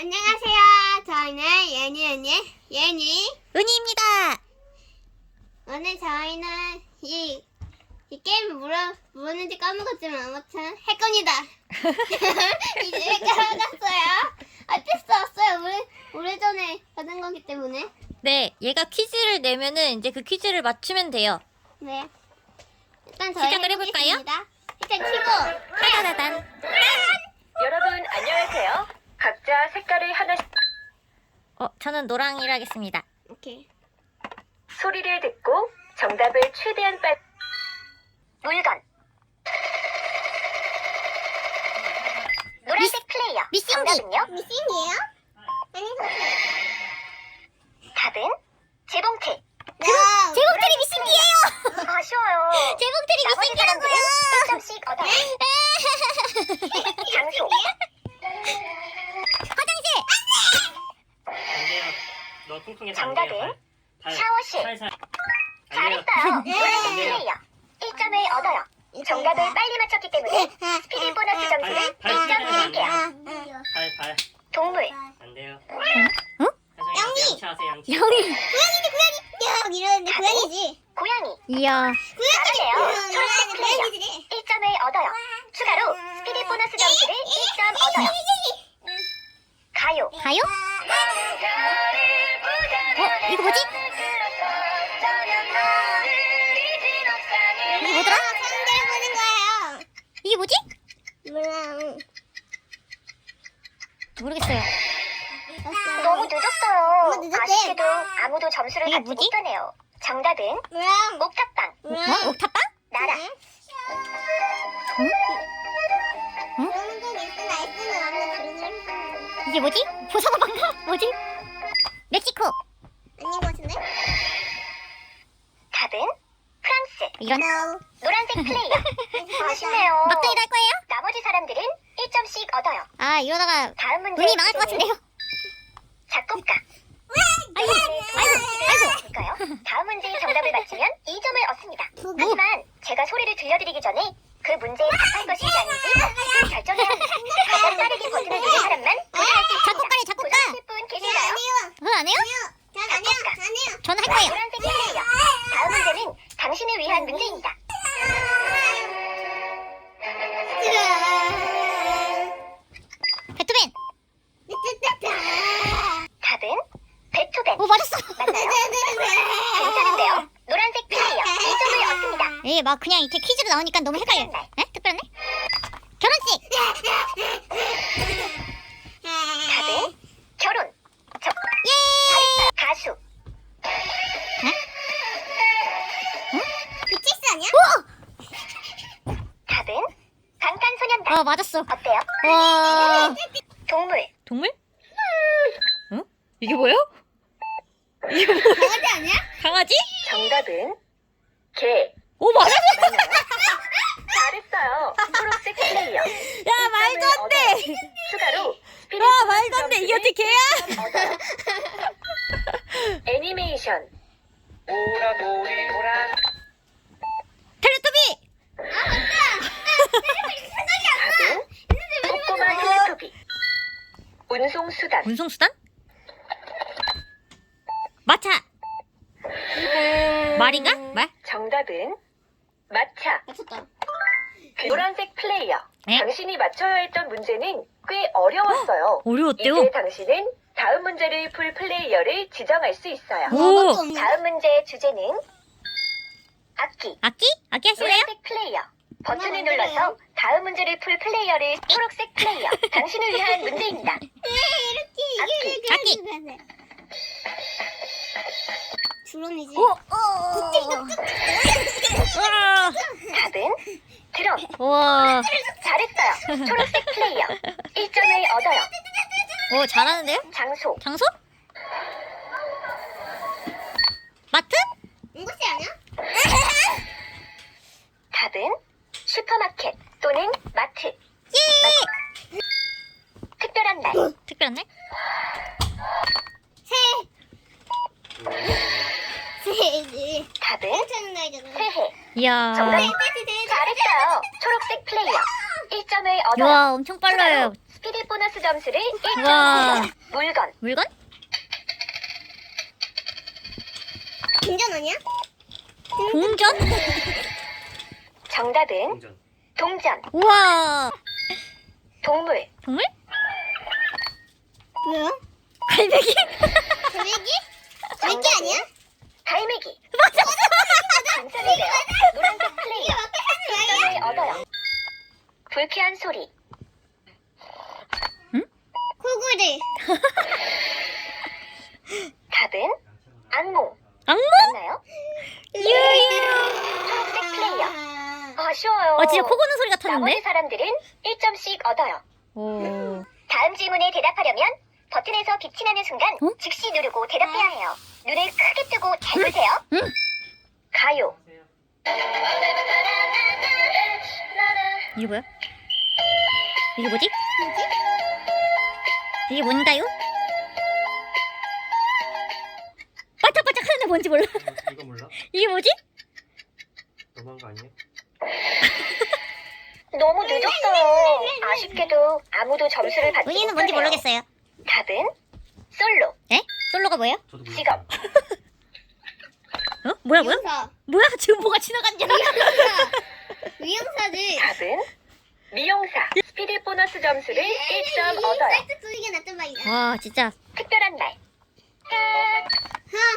안녕하세요. 저희는 예니 예니 예니. 은희입니다. 오늘 저희는 이, 이 게임을 뭐라 뭐였는지 까먹었지만 아무튼 할 겁니다. 이제 까먹었어요. 어쩔 수 없어요. 오래 오래전에 받은 거기 때문에. 네, 얘가 퀴즈를 내면은 이제 그 퀴즈를 맞추면 돼요. 네. 일단 저희 시작을 해볼까요? 해보겠습니다. 일단 키고 따다다단. 여러분 안녕하세요. 각자 색깔을 하나씩 어, 저는 노랑이를 하겠습니다. 오케이. 소리를 듣고 정답을 최대한 빨리 물건 노란색 플레이어 미싱기. 정답은요? 미싱이에요? 아니 답은 재봉틀 제목들이 미신기예요. 아쉬워요 제목들이 나머지 사람들은 미신기라고요. 1점씩 얻어요 장소 화장실. 안 돼요. 너 퉁퉁해서 안 정답은 돼요. 발, 발, 샤워실. 살살. 안 돼요. 잘했어요 네. 노란색 플레이어 1점을 얻어요 정답을 빨리 맞췄기 때문에 스피드 보너스 점수를 발, 1점 발, 드릴게요 발, 발. 동물 안 돼요. 어? 양이. 양치하세요, 영이. 고양이 이러는데 고양이지. 고양이 이야. 잘하네요 초록색 플레이어 고양이지. 1점을 얻어요. 추가로 스피드 보너스 점수를 1점 얻어요. 가요. 가요? 어, 이거 뭐지? 이게 뭐더라? 상대를 보는 거예요. 이게 뭐지? 몰라. 모르겠어요. 너무 늦었어요. 너무 늦었대. 아쉽게도 아무도 점수를 이게 받지 뭐지? 못하네요. 정답은. 옥탑방. 뭐? 옥탑방? 나라. 있으나 있으면 안 돼. 그런 걸. 이게 뭐지? 보사과방가? 뭐지? 멕시코. 아닌 것 같은데? 답은 프랑스. 이런. 노란색 플레이어. 아쉽네요. 막둥이도 할 거예요? 나머지 사람들은 1점씩 얻어요. 아, 이러다가 다음 문제. 눈이 망할 것 같은데요? 작곡가. 아이고, 아이고, 볼까요? 다음 문제의 정답을 맞히면 2점을 얻습니다. 하지만 제가 소리를 들려드리기 전에 그 문제에 답할 것인지 아닌지 결정해야 합니다. 가장 빠르게 버튼을 누른 사람만 도전할 수 있습니다. 작곡가래, 작곡가. 도전하실 분 계신가요? 아니요. 그건 안 해요? 전 아니요. 저는 할 거예요. 노란색. 다음 문제는 당신을 위한 문제입니다. 예, 막 그냥 이렇게 퀴즈로 나오니까 너무 헷갈려. 특별한 날. 에? 특별한 날? 결혼식. 답은 결혼. 저, 예. 가수. BTS 아니야? 답은 방탄소년단. 어, 맞았어. 어때요? 와. 동물. 동물? 어? 이게 뭐야? 강아지 아니야? 강아지? 정답은 개. 오, 맞았어. 잘했어요. 초록색 플레이어. 야, 말도 안 돼. 추가로 스피릿 와, 말도 안 돼. 이게 어떻게 개야? 얻어요. 애니메이션. 오라보리 오라. 텔레토비. 답은 꼬꼬마 텔레토비. 운송수단. 운송수단? 마차. 말인가? 말? 정답은 마차. 맞췄다. 그 노란색 플레이어. 네? 당신이 맞춰야 했던 문제는 꽤 어려웠어요. 어려웠대요. 이제 당신은 다음 문제를 풀 플레이어를 지정할 수 있어요. 오. 다음 문제의 주제는 악기. 악기? 악기 하실래요? 노란색 플레이어. 버튼을 눌러서 다음 문제를 풀 플레이어를 초록색 플레이어. 당신을 위한 문제입니다. 악기. 악기. 주론이지. 오, 오. 우와. 우와. 잘했어요. 초록색 플레이어. 1점을 얻어요. 오, 잘하는데요? 장소. 장소? 마트? 응고씨 아니야? 답은 슈퍼마켓 또는 마트. 예! 특별한 날. 특별한 날? 새해지. 답은. 새해. 이야. 정답. 잘했어요. 초록색 플레이어. 1점을 얻어요. 와, 엄청 빨라요. 스피드 보너스 점수를 1점 와. 물건 물건? 김전 아니야? 동전? 정답은 동전. 동전 우와. 동물 동물? 뭐야? 갈매기? 갈매기? 갈매기 아니야? 갈매기 감사해요 노란색 플레이어 점을 얻어요 불쾌한 소리 코골이. 답은 악몽 악몽? 맞나요? 유유. 초록색 플레이어 아 쉬워요 아 진짜 코 고는 소리 나머지 같았는데? 사람들은 1점씩 얻어요 오. 다음 질문에 대답하려면 버튼에서 빛이 나는 순간 어? 즉시 누르고 대답해야 해요. 눈을 크게 뜨고 잘 보세요. 응. 가요. 이게 뭐야? 이게 뭐지? 이게 뭔가요? 반짝반짝 하는데 뭔지 몰라. 이거 몰라? 이게 뭐지? 너무한 거 아니야? 너무 늦었어요. 아쉽게도 아무도 점수를 받지 본인은 뭔지 못하네요. 모르겠어요. 답은 솔로. 에? 솔로가 뭐예요? 저도 직업. 어? 뭐야 뭐야? 위용사. 뭐야 지금 뭐가 지나갔냐? 위용사 지. 답은 미용사. 스피드 보너스 점수를 1점 얻어요. 싹둑 소리가 났단 말이야. 와 진짜 특별한 날.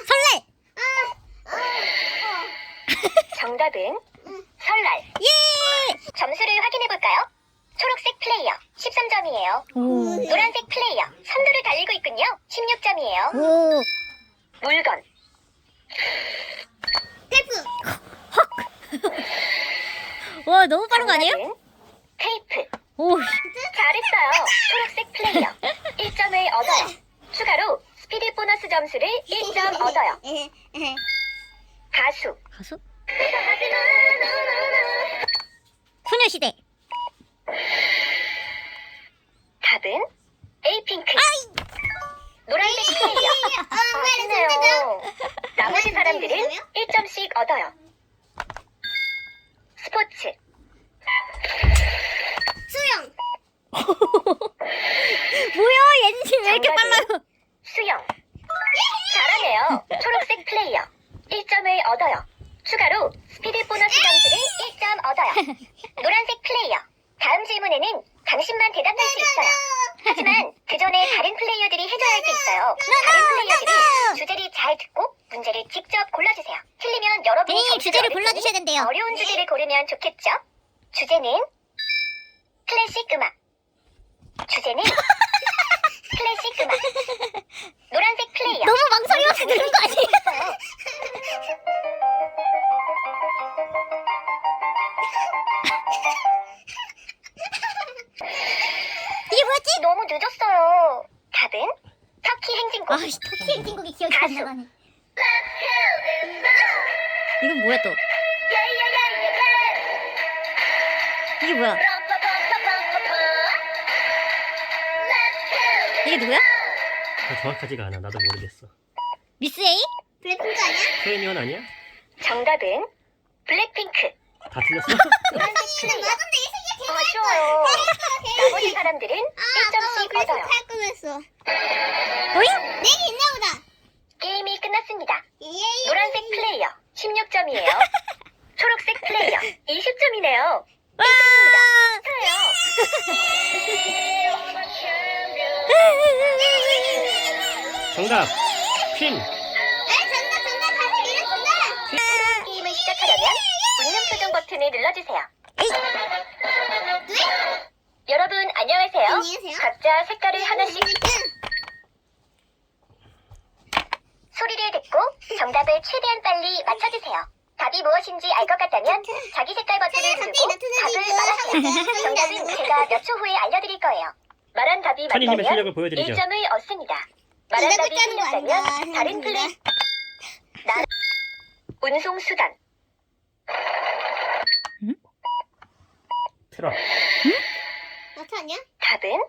설레. 정답은 설날. 예. 점수를 확인해 볼까요? 초록색 플레이어 13점이에요. 오. 노란색 플레이어 선두를 달리고 있군요. 16점이에요. 오. 물건. 테이프. 와 너무 빠른 거 아니에요? 테이프. 오. 잘했어요. 초록색 플레이어 1점을 얻어요. 추가로 스피드 보너스 점수를 1점 얻어요. 가수. 가수? 소녀시대. 답은 에이핑크. 노란색 플레이어. 아, 아쉽네요. 나머지 왜 사람들은 있어요? 1점씩 얻어요. 스포츠. 수영. 뭐야 얘는 지금 왜 이렇게 정답은 빨라요? 수영. 잘하네요. 초록색 플레이어. 1점을 얻어요. 추가로 스피드 보너스 점수를 1점 얻어요. 노란색 플레이어. 다음 질문에는 당신만 대답할 수 있어요. 하지만 그 전에 다른 플레이어들이 해줘야 할 게 있어요. 다른 플레이어들은 주제를 잘 듣고 문제를 직접 골라주세요. 틀리면 여러분이 네, 점수를 주제를 골라주셔야 된대요. 어려운 주제를 고르면 좋겠죠? 주제는 클래식 음악. 주제는 클래식 음악. 노란색 플레이어. 너무 망설여서 들은 거 아니에요? 이게 뭐였지? 너무 늦었어요. 답은 터키 행진곡. 아씨 터키 행진곡이 기억이 안 가수. 나가네. 이건 뭐야 또? 이게 뭐야? 이게 누구야? 나 정확하지가 않아. 나도 모르겠어. 미스 A? 블랙핑크 아니야? 트레이니언 아니야? 정답은 블랙핑크. 다 틀렸어? 플레이어. 맞은데 이 새끼 아, 쉬워요. 나머지 사람들은 아, 1점씩 그래서 얻어요. 탈 거였어. 각자 색깔을 하나씩 소리를 듣고 정답을 최대한 빨리 맞춰주세요. 답이 무엇인지 알 것 같다면 자기 색깔 버튼을 누르고 답을 말하세요. 정답은 제가 몇 초 후에 알려드릴 거예요. 말한 답이 맞다면 실력을 보여드리죠. 1점을 얻습니다. 말한 이거 답이 끝나는 거 틀렸다면 다른. 플레이 나 운송 수단 트럭. 나타냐? 답은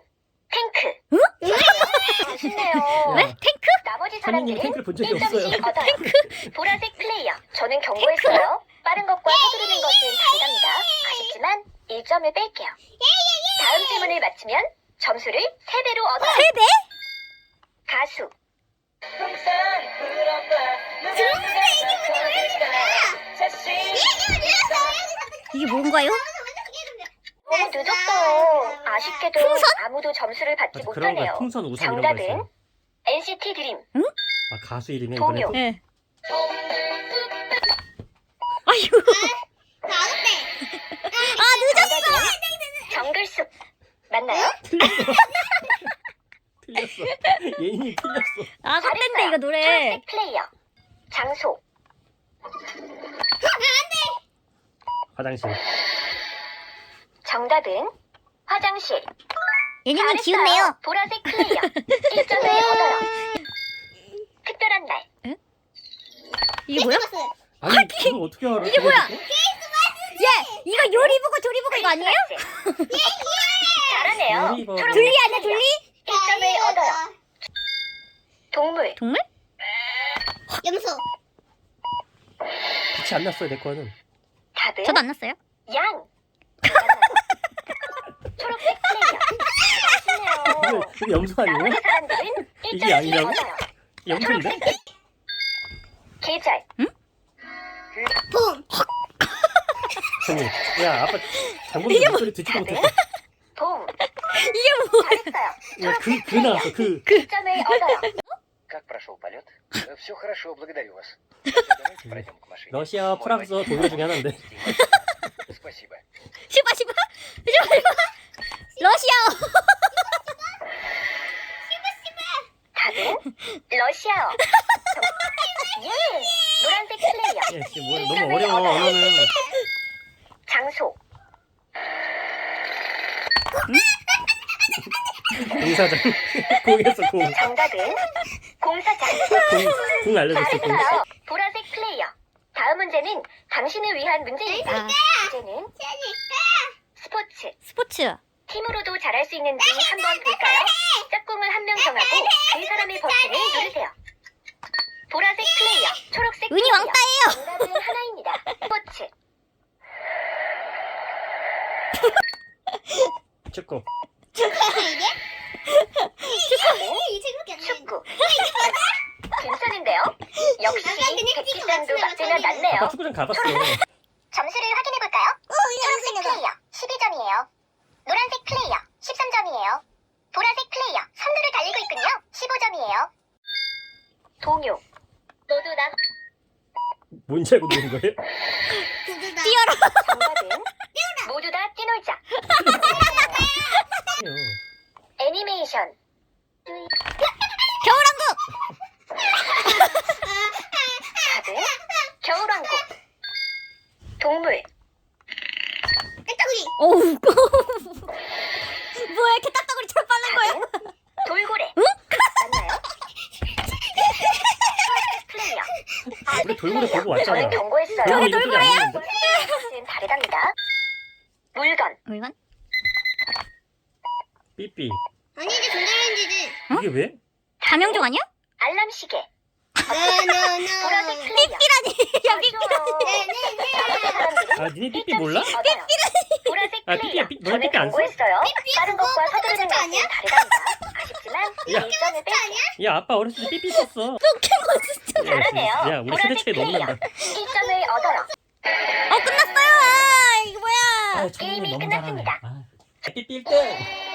탱크 아쉽네요 왜? 탱크? 나머지 사람들은 탱크를 본 적이 없어요. 1점씩 얻어요 보라색 플레이어 저는 경고했어요 빠른 것과 서두르는 것은 다르답니다 아쉽지만 1점을 뺄게요 다음 질문을 맞추면 점수를 3배로 얻어요. 세 배? 가수, 이게 뭔가요? 아쉽게도 아무도 점수를 받지 맞아, 그런 거야. 못하네요. 풍선 우선 이런 거 정답은 있어요. NCT 드림. 아 가수 이름이 동요. 이번에 네. 아이고. 정답은 정글숲. 맞나요? 틀렸어. 예인이 틀렸어. 아, 헛된데. 이거 노래. 초록색 플레이어. 장소, 화장실. 정답은 화장실. 예님은 잘했어요. 기운내요. 보라색 플레이어. 1점을 얻어요. 특별한 날. 이게 뭐야? 아니 그걸 어떻게 알아? 이게 뭐야? 예, 이거 요리 보고 조리 보고 이거 아니에요? 잘하네요. 둘리 아니야. 둘리? 1점을 얻어요. 동물, 동물? 염소. 빛이 안 났어요 내 거는. 답은 저도 안 났어요. 양. 맞나요? 초록색 플레이어. 아쉽네요. 이거, 이거 염소 아니에요? 나머지 사람들은 이게 1점을 양이라고? 얻어요. 염소인데? 초록색 계절, 봄. 아니, 야 아빠 잘못 들은 소리 듣지도 답은 못했어. 봄. 이게 뭐? 잘했어요. 야그 그 나왔어 그. 1점을 얻어요. Как прошел полет? Все хорошо, благодарю вас. Давайте пройдем к машине. 러시아, Мой 프랑스 водитель 동료 중에 하나인데. Стимулирует. Спасибо. 시바 시바 시바 시바. 러시아. 답은 러시아어. 예. 노란색 플레이어. 씨, 뭐, 너무 어려워 언어는. 장소, 공사장. 공에서 공. 정답은 공사장. 공, 공 알려줬어 공. 잘했어요. 보라색 플레이어. 다음 문제는 당신을 위한 문제입니다. 아, 문제는 스포츠. 스포츠. 팀으로도 잘할 수 있는지 한번 볼까요? 짝꿍을 한 명 정하고 그 사람의 버튼을 누르세요. 보라색 플레이어, 초록색 플레이어. 왕따예요. 정답은 하나입니다. 스포츠, 축구. 이게? 이 책밖에 안 나는데. 축구. 괜찮은데요? 역시 백기장도 저기 낫네요. 축구장 가봤어. 점수를 확인해볼까요? 초록색 플레이어 12점이에요. 노란색 플레이어 13점이에요. 보라색 플레이어 선두를 달리고 있군요. 15점이에요. 동요 너도 나 뭔지 알고 노는 거예요? 두두 다. 뛰어라. 정답은 모두 다 뛰놀자. 애니메이션 겨울왕국. 답은 겨울왕국. 동물 깨따구리. 어우. 뭐야 이렇게 딱딱거리처럼 빠른 거야? 우리 돌고래 보고 왔잖아. 경고했어요. 돌고래 이거 소리 안 나는데? 는 다르답니다. 물건 물건? 삐삐. 아니지 전자레인지지. 이게 왜? 가명종 아니야? 알람 시계 노노노. 삐삐라니. 야. 다른 사람들은 아 니네 삐삐 몰라? 보라색 아, 플레이어. 삐삐, 너네 저는 삐삐 안 써? 경고했어요. 빠른 것과 그거 서두르는 포켓몬스터 것은 아니야? 다르답니다. 아쉽지만 이 야. 1점을 뺄게요. 야 아빠 어렸을 때 삐삐 썼어. 잘하네요. 야 우리 세대 차이 너무. 난다. 1점을 얻어요. 어 끝났어요. 아, 이거 뭐야? 아, 게임이 너무 끝났습니다. 잘하네. 아, 삐삐 1등.